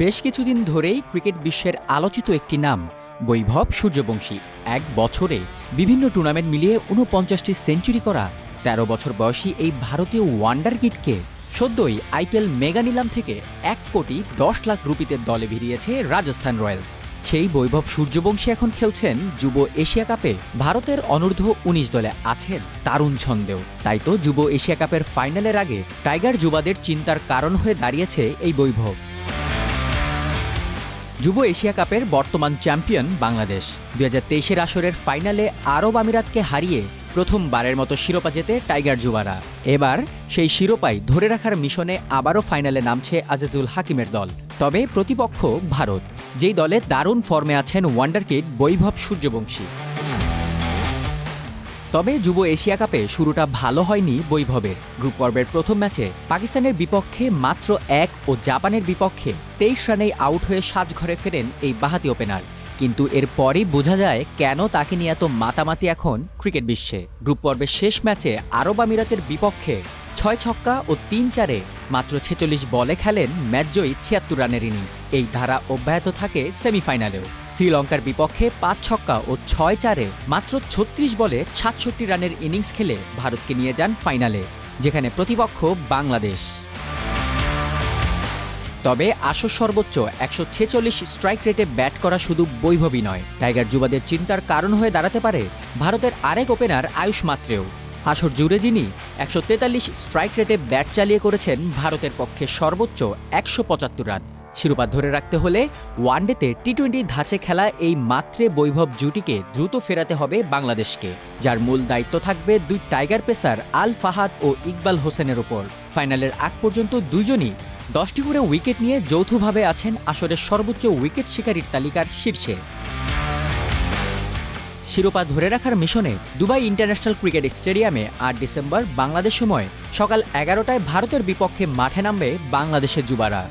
বেশ কিছুদিন ধরেই ক্রিকেট বিশ্বের আলোচিত একটি নাম, বৈভব সূর্যবংশী। এক বছরে বিভিন্ন টুর্নামেন্ট মিলিয়ে উনপঞ্চাশটি সেঞ্চুরি করা, তেরো বছর বয়সী এই ভারতীয় ওয়ান্ডার কিডকে সদ্যই আইপিএল মেগা নিলাম থেকে এক কোটি দশ লাখ রুপিতে দলে ভিড়িয়েছে রাজস্থান রয়্যালস। সেই বৈভব সূর্যবংশী এখন খেলছেন যুব এশিয়া কাপে। ভারতের অনূর্ধ্ব উনিশ দলে আছেন তারুণ ছন্দেও। তাই তো যুব এশিয়া কাপের ফাইনালের আগে টাইগার যুবাদের চিন্তার কারণ হয়ে দাঁড়িয়েছে এই বৈভব। যুব এশিয়া কাপের বর্তমান চ্যাম্পিয়ন বাংলাদেশ। দু হাজার আসরের ফাইনালে আরব আমিরাতকে হারিয়ে প্রথমবারের মতো শিরোপা জেতে টাইগার যুবারা। এবার সেই শিরোপাই ধরে রাখার মিশনে আবারও ফাইনালে নামছে আজিজুল হাকিমের দল। তবে প্রতিপক্ষ ভারত, যেই দলে দারুণ ফর্মে আছেন ওয়ান্ডারকিড বৈভব সূর্যবংশী। তবে যুব এশিয়া কাপে শুরুটা ভালো হয়নি বৈভবের। গ্রুপ পর্বের প্রথম ম্যাচে পাকিস্তানের বিপক্ষে মাত্র এক ও জাপানের বিপক্ষে তেইশ রানেই আউট হয়ে সাজঘরে ফেরেন এই বাহাতি ওপেনার। কিন্তু এরপরই বোঝা যায় কেন তাকে নিয়ে এত মাতামাতি এখন ক্রিকেট বিশ্বে। গ্রুপ পর্বের শেষ ম্যাচে আরব আমিরাতের বিপক্ষে ছয় ছক্কা ও তিন চারে মাত্র ছেচল্লিশ বলে খেলেন ম্যাচজয়ী ছিয়াত্তর রানের ইনিংস। এই ধারা অব্যাহত থাকে সেমিফাইনালেও। শ্রীলঙ্কার বিপক্ষে পাঁচ ছক্কা ও ছয় চারে মাত্র ছত্রিশ বলে সাতষট্টি রানের ইনিংস খেলে ভারতকে নিয়ে যান ফাইনালে, যেখানে প্রতিপক্ষ বাংলাদেশ। তবে আসর সর্বোচ্চ একশো ছেচল্লিশ স্ট্রাইক রেটে ব্যাট করা শুধু বৈভবী নয়, টাইগার যুবাদের চিন্তার কারণ হয়ে দাঁড়াতে পারে ভারতের আরেক ওপেনার আয়ুষ মাত্রেও। আসর জুড়ে যিনি একশো তেতাল্লিশ স্ট্রাইক রেটে ব্যাট চালিয়ে করেছেন, ভারতের পক্ষে সর্বোচ্চ একশো পঁচাত্তর রান। শিরোপা ধরে রাখতে হলে ওয়ানডেতে টি টোয়েন্টি ধাঁচে খেলা এই মাত্রে বৈভব জুটিকে দ্রুত ফেরাতে হবে বাংলাদেশকে, যার মূল দায়িত্ব থাকবে দুই টাইগার পেসার আল ফাহাদ ও ইকবাল হোসেনের ওপর। ফাইনালের আগ পর্যন্ত দুইজনই দশটি করে উইকেট নিয়ে যৌথভাবে আছেন আসরের সর্বোচ্চ উইকেট শিকারীর তালিকার শীর্ষে। শিরোপা ধরে রাখার মিশনে দুবাই ইন্টারন্যাশনাল ক্রিকেট স্টেডিয়ামে আট ডিসেম্বর বাংলাদেশ সময় সকাল এগারোটায় ভারতের বিপক্ষে মাঠে নামবে বাংলাদেশের যুবারা।